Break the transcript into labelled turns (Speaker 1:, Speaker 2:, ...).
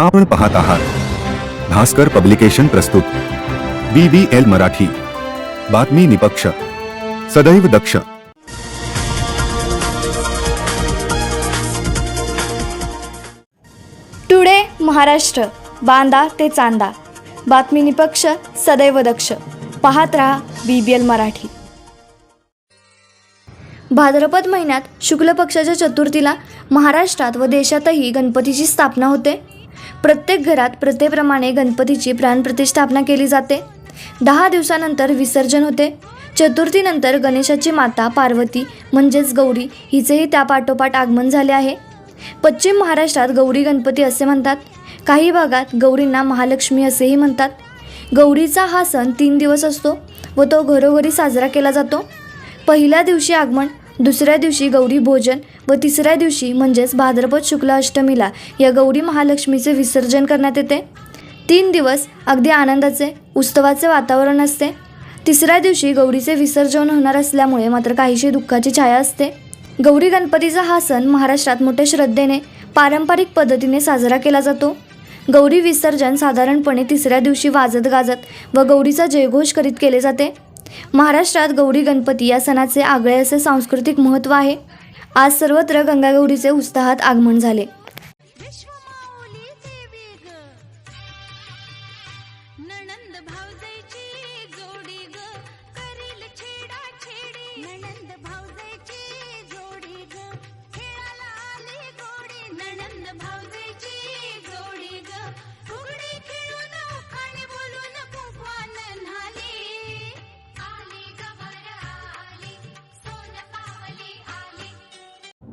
Speaker 1: आपण पाहत आहात. भास्कर पब्लिकेशन प्रस्तुत. B B L Marathi. बातमी निपक्ष. सदैव दक्ष.
Speaker 2: टुडे महाराष्ट्र. बांदा ते चांदा. बातमी निपक्ष सदैव दक्ष. पाहत रहा बी बी एल मराठी. भाद्रपद महिन्यात शुक्ल पक्षाच्या चतुर्थीला महाराष्ट्रात व देशातही गणपतीची स्थापना होते. प्रत्येक घरात प्रथेप्रमाणे गणपतीची प्राणप्रतिष्ठापना केली जाते. दहा दिवसानंतर विसर्जन होते. चतुर्थीनंतर गणेशाची माता पार्वती म्हणजेच गौरी हिचेही त्या पाठोपाठ आगमन झाले आहे. पश्चिम महाराष्ट्रात गौरी गणपती असे म्हणतात. काही भागात गौरींना महालक्ष्मी असेही म्हणतात. गौरीचा हा सण तीन दिवस असतो व तो घरोघरी साजरा केला जातो. पहिल्या दिवशी आगमन दुसऱ्या दिवशी गौरी भोजन व तिसऱ्या दिवशी म्हणजेच भाद्रपद शुक्ल अष्टमीला या गौरी महालक्ष्मीचे विसर्जन करण्यात येते. तीन दिवस अगदी आनंदाचे उत्सवाचे वातावरण असते. तिसऱ्या दिवशी गौरीचे विसर्जन होणार असल्यामुळे मात्र काहीशी दुःखाची छाया असते. गौरी गणपतीचा हा सण महाराष्ट्रात मोठ्या श्रद्धेने पारंपरिक पद्धतीने साजरा केला जातो. गौरी विसर्जन साधारणपणे तिसऱ्या दिवशी वाजत गाजत व गौरीचा जयघोष करीत केले जाते. महाराष्ट्रात गौरी गणपती या सणाचे आगळे असे सांस्कृतिक महत्त्व आहे. आज सर्वत्र गंगागौरीचे उत्साहात आगमन झाले.
Speaker 3: विश्वमाऊली